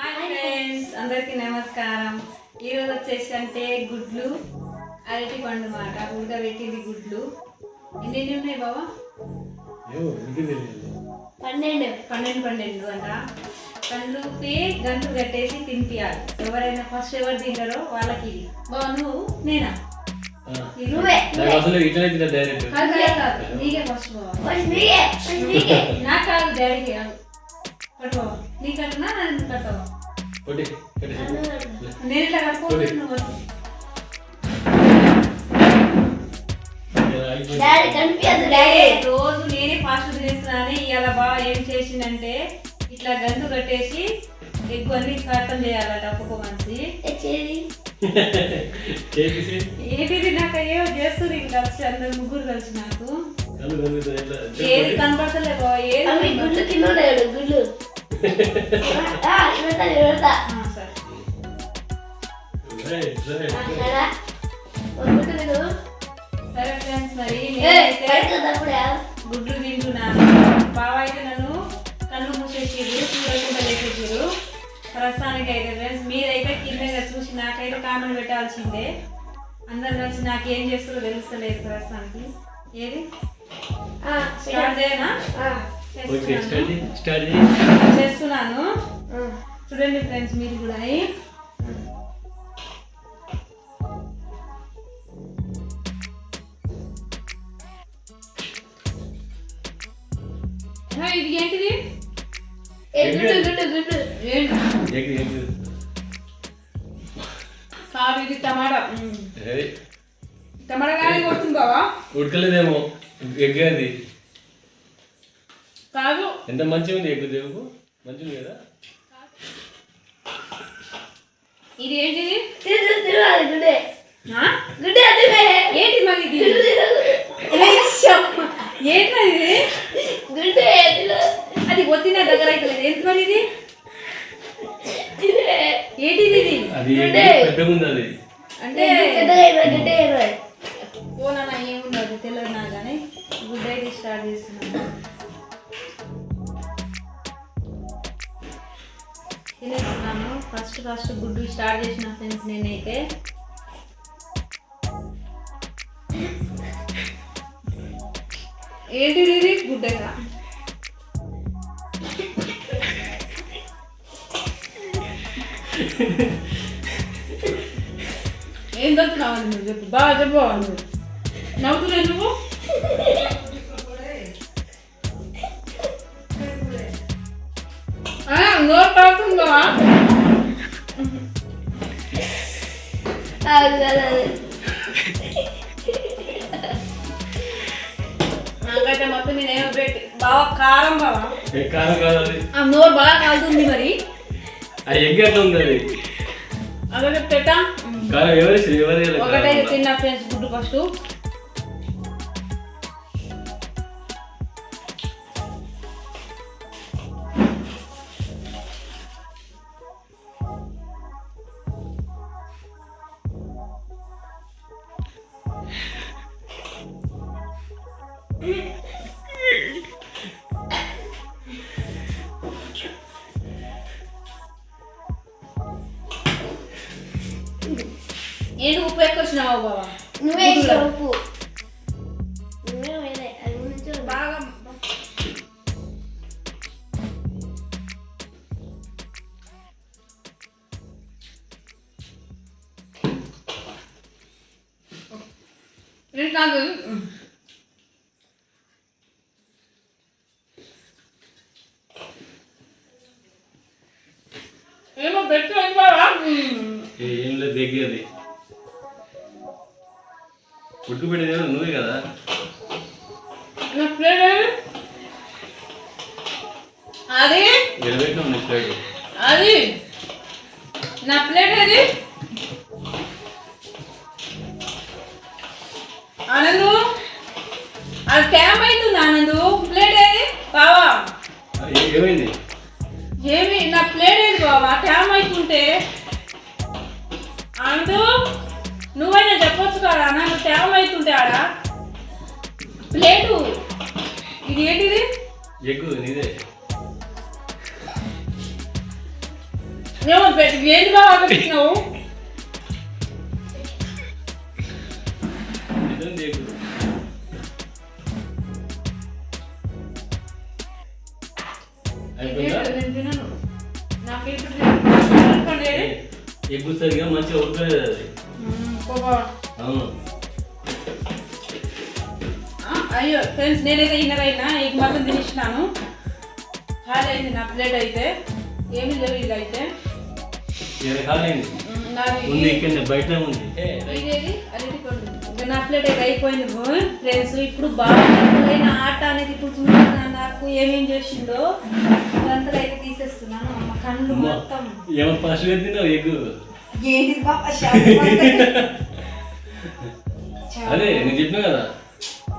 Hi friends అందరికీ నమస్కారం. ఈరోజు వచ్చేసి అంటే గుడ్లు అరటి పండు మాట ఉడకబెట్టింది గుడ్లు. ఎన్ని ఎన్ని ఉన్నాయి బాబా పన్నెండు. పన్నెండు పన్నెండు అంట. పండుకి గంటు కట్టేసి తినిపియాలి. ఎవరైనా ఫస్ట్ ఎవరు తింటారో వాళ్ళకి బాబా నువ్వు? నేనా? నాకు అసలు డైరెక్ట్ ఫస్ట్ కాదు డాడీకి నీ కట్టనా నన్ను కట్టవా? కొట్టి కొట్టి. నేను ఇట్లా కట్టుకోవాలి నువ్వు పట్టు. డాడీ కనిపించదు డాడీ. డాడీ రోజు నేనే ఫాస్ట్ తినేస్తున్నాను ఇవాళ బాగా ఏం చేసిందంటే ఇట్లా గంతు కట్టేసి ఎగ్గు అన్ని కట్టం చేయాలట ఒక్కొక్క మనిషి. ఏంటిది నాకు ఏమో చేస్తుంది ఇంకా అందరు ముగ్గురు కలిసి నాకు. ఏది కనపడతలే బావ ఏది ఇవ్వతా ఇవ్వతా ఆ, సరే. ఫ్రెండ్స్ మరి గుడ్లు తింటున్నాను. కామెంట్ పెట్టాల్సిందే. అందరు కలిసి నాకు ఏం చేస్తారో తెలుస్తలేదు ప్రస్తుతానికి. ఏది? ఆ, స్టార్ట్ చేయనా? ఆ, ఓకే చేస్తున్నాను. చూడండి ఫ్రెండ్స్ మీరు కూడా ఇది ఏంటిది? ఏంటి. కాదు ఇది టమాటా టమాటా కానీ కొడుతుంది బావా ఉడకలేదేమో. ఎగ్ అది. కాదు. ఎంత మంచిగా ఉంది ఎగ్ దేవుకు? మంచిగా ఉంది కదా? ఇది ఏంటిది? గుడ్డే? గుడ్డే ఏంటి మరి ఇది? అది. పెద్దగా ఉంది అది అంటే ఇవ్వ పోనా ఏముండదు తెలియదు నా కానీ గుడ్ అయితే స్టార్ట్ చేస్తున్నాను. తినేస్తున్నాను ఫస్ట్ ఫస్ట్ గుడ్డు స్టార్ట్ చేసిన ఫ్రెండ్స్ నేనైతే. ఏంటిది ఇది? గుడ్డగా ఏం దొరుకుతున్నావు నువ్వు చెప్పు. బాగా చెప్పు నువ్వు నవ్వుతున్నావు నువ్వు నోరు అది నాకైతే మొత్తం నేను పెట్టి బాగా కారం బావా. కాదు నోరు బాగా కాలుతుంది మరి. ఆ ఎగ్ ఎట్లా ఉంది ఎవరు వేయాలి ఒకటే? తిన్నా ఫ్రెండ్స్ గుడ్డు ఫస్ట్ ఏంటి ఉప్పు ఎక్కువ వచ్చినావా బావా? నువ్వే ఉప్పు. నువ్వే అది బాగా ఏమో పెట్టు ఏ- లేదు ఎగ్ అది ఉడుకు పెట్టేది ఎవరు? నువ్వే కదా? నా ప్లేట్? అది నీ ప్లేట్ అది? నా ప్లేట్ ఏది ఆనందు? అది టైం అవుతుంది ఆనందు. ప్లేట్ ఏది? బావా. ఏమైంది? ఏమి? నా ప్లేట్ ఏది బావా? టైం అవుతుంటే. ఆనందు? నువ్వైనా చెప్పొచ్చు కదా నాకు టైం అవుతుంటే ఆడ? ప్లేటు. ఇది ఏంటిది? ఎగ్గు నీదే. ఏమో ఏంటి బాగా పెట్టినావు? అయినా ఎగ్ మాత్రం తినేసినాను. ఖాళీ అయింది నా ప్లేట్ అయితే. ఏమీ లేవు ఇది అయితే. నా ప్లేట్ అయితే అయిపోయింది ఫ్రెండ్స్ ఇప్పుడు బాగా ఆట అనేది ఇప్పుడు చూస్తున్నా నాకు. ఏమేం చేసిందో ఇదంతా అయితే తీసేస్తున్నాను. మా కళ్ళు అమ్మా. మొత్తం. ఏమో ఫస్ట్ తిన్నావు ఎగ్గు ఏంటి అదే నేను చెప్పినా కదా.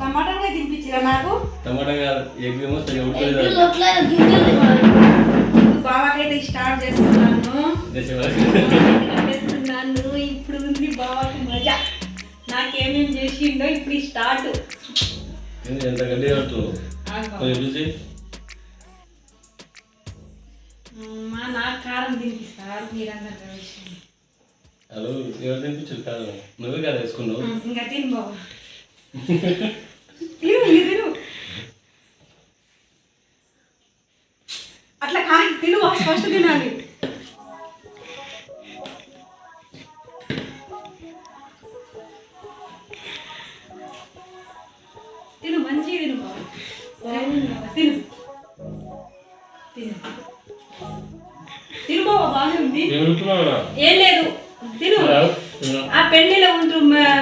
టమాటా కూడా తినిపించిరా నాకు? టమాటా కాదు ఎగ్ ఏమో సరిగా ఉడకలేదు స్టార్ట్ చేస్తున్నాను. చేస్తున్నాను ఇప్పుడు ఉంది బాబాకి మజా. నాకేమేం చేసిండో ఇప్పుడు స్టార్ట్. ఎంత గడ్డి చూసి. మా నాకు కారం తినిపిస్తారు మీరందరూ హలో ఎవరు తినిపించారు కాదు నువ్వే కదా వేసుకున్నావు. ఇంకా తిను తిను తిను బాబు బాగానే ఉంది ఏం లేదు. తిను. ఆ పెళ్ళిలో ఉంటూ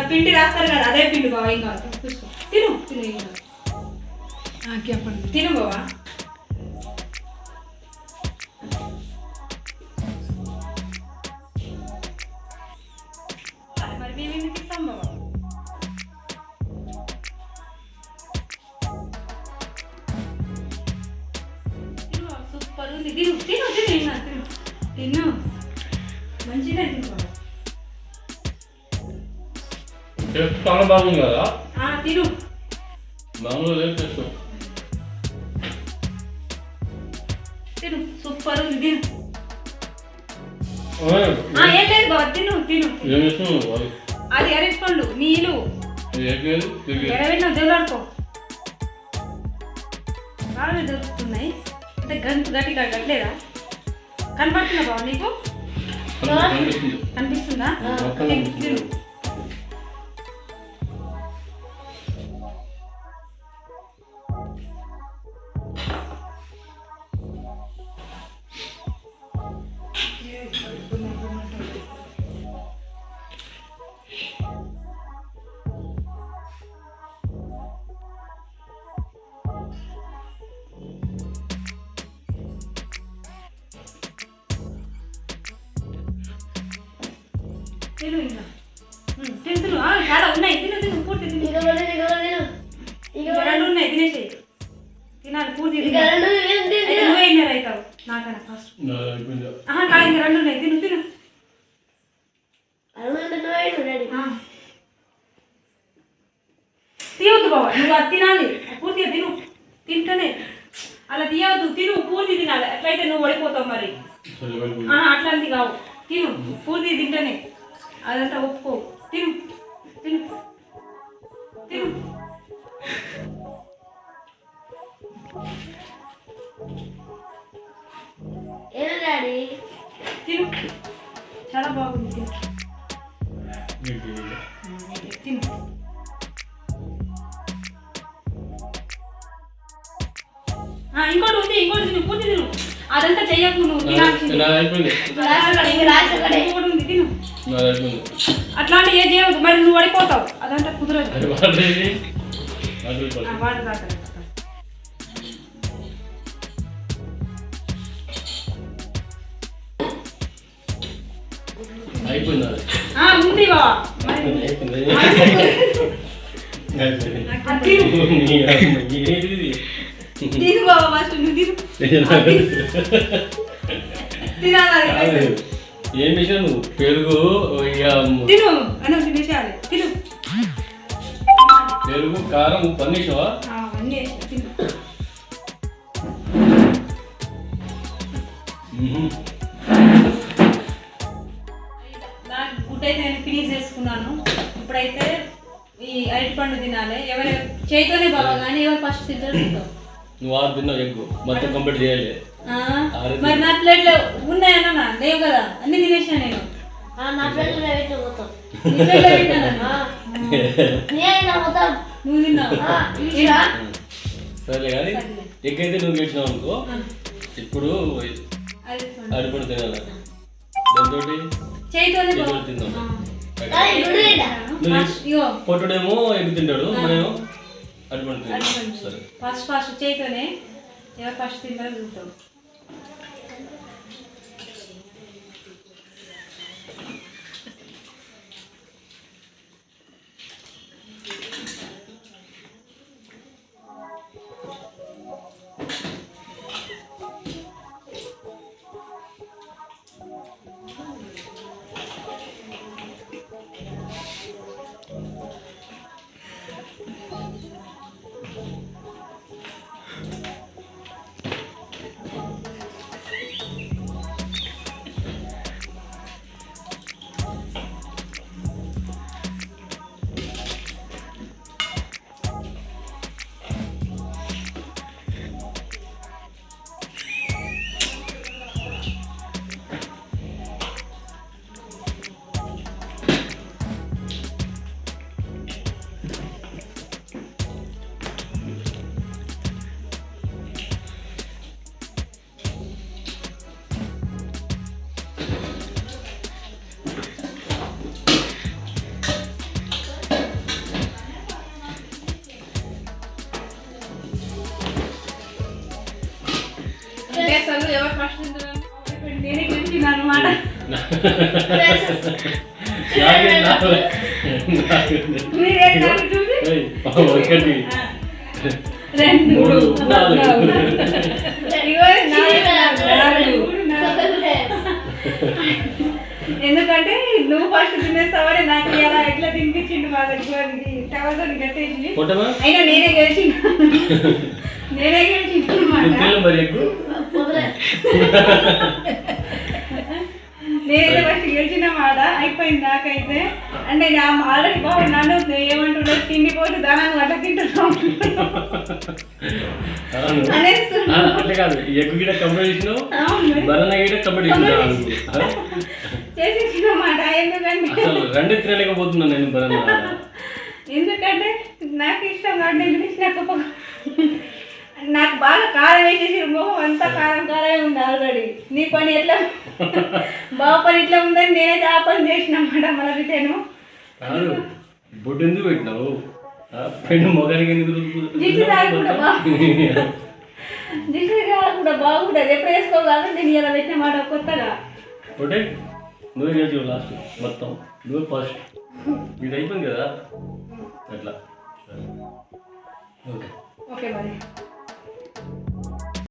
పిండి రాస్తారు కదా అదే పిండి బావ చూసుకో తిను తిను తిను బావా. ఉంది తిను తిను తిను తిను. తిను. మంచిగా టేస్ట్ చాలా బాగుంది కదా? తిను. మామూలు టేస్ట్. తిను సూపర్ ఉంది తిను. ఆ, ఏం లేదు బావ తిను తిను ఏం చేస్తున్నావు అది అరటి పండు నీళ్ళు. ఎగ్ ఎడబెట్టిన దేవులాడుకో బాగా దొరుకుతున్నాయి. అంటే గంటు గట్టిగా కట్టలేదా కనపడుతుందా బావ నీకు? కనిపిస్తుంది? తినేసేయి. తినాలి పూర్తి. నువ్వే ఇన్నర్ అవుతావు నాకన్నా ఫస్ట్ అయిపోయిందా ఆహా కాదు ఇంకా రెండు ఉన్నాయి. తిను తిను. తీయవద్దు బాబా నువ్వు అది తినాలి. పూర్తిగా తిను. తింటనే. అలా తీయవద్దు తిను పూర్తి తినాలి. అట్లయితే నువ్వు పడిపోతావు మరి. అట్లాంటివి కావు. తిను పూర్తి తింటనే. అదంతా ఒప్పుకో. అదంతా చెయ్యకు నువ్వు అట్లాంటి ఏ చేయవద్దు. మరి నువ్వు పడిపోతావు అదంతా కుదరదు. అయిపోయింది? ఉంది బావా. తిను బాబా ఫస్ట్ నువ్వు తిను తినాలి ఏం చేసావు నువ్వు పెరుగు తిను అన్న తినేసేయాలి తిను పెరుగు కారం ఉప్పు అన్ని వేసావా గుడ్డైతే నేను ఫినిష్ చేసుకున్నాను ఇప్పుడైతే ఈ అరటి పండు తినాలి ఎవరు చేతితోనే బాబా కానీ ఎవరు ఫస్ట్ తింటారు నువ్వు ఆరు తిన్నావు ఎగ్గు. మొత్తం కంప్లీట్ చేయాలి. ఆ, మరి నా ప్లేట్లో ఉన్నాయన్నా లేవు కదా. అన్ని తినేసిన నేను. ఆ, నా మొత్తం. ప్లేట్లో. నేను మొత్తం. నువ్వు తిన్నావు. ఆ, ఇదిరా. సరే కానీ ఎగ్ అయితే నువ్వు గెలిచినావు అనుకో ఇప్పుడు. అడిపడి తినాలి. దాంతో చేతితో. తిందాం. పొట్టుడేమో ఎగ్ తింటాడు మనమేమో ఫస్ట్ ఫస్ట్ చేతితోనే ఎవరు ఫస్ట్ తింటారో చూద్దాం. ఒకటి మూడు, నాలుగు. ఎందుకంటే నువ్వు ఫస్ట్ తినేస్తావని నాకు ఇలా ఎట్లా తినిపించిండు మా దగ్గర అయినా నేనే గెలిచిన. నేనే తినలేవు మరి ఎక్కువ? నేనైతే ఫస్ట్ గెలిచిన మాట అయిపోయింది నాకైతే. అంటే ఆల్రెడీ బాబు నన్ను ఏమంటుండే తిండి పోతే దానాన్ని అట్లా తింటున్నాం అవును. అనేస్తున్నా. ఆ, అట్లా కాదు. గిట కంప్లీట్ చేసినావు గిట కంప్లీట్ చేసేసిన మాట ఎందుకంటే అసలు రెండు తినలేకపోతున్నాను నేను ఎందుకంటే నాకు ఇష్టం కాబట్టి నేను నాకు బాగా కారం వేసేసి మొహం అంతా కారం కారమే ఉంది ఆల్రెడీ. నీ పని ఎట్లా? బావ పని ఇట్లా ఉందని నేనైతే ఆ పని చేసిన మాట మళ్ళీ రిటర్ను బొడ్డు ఎందుకు పెట్టినావు? పెన్ను రుద్దుకు- జిడ్డు తాగకుండా బా. దిష్టి కూడా బాగుంటుంది ఎప్పుడు వేసుకోగలరు నేను ఇలా పెట్టిన మాట కొత్తగా. ఒకటే నువ్వే గెలిచి లాస్ట్ మొత్తం. నువ్వే ఫస్ట్ ఇది అయిపోయింది కదా? అట్లా. ఓకే. ఓకే మరి.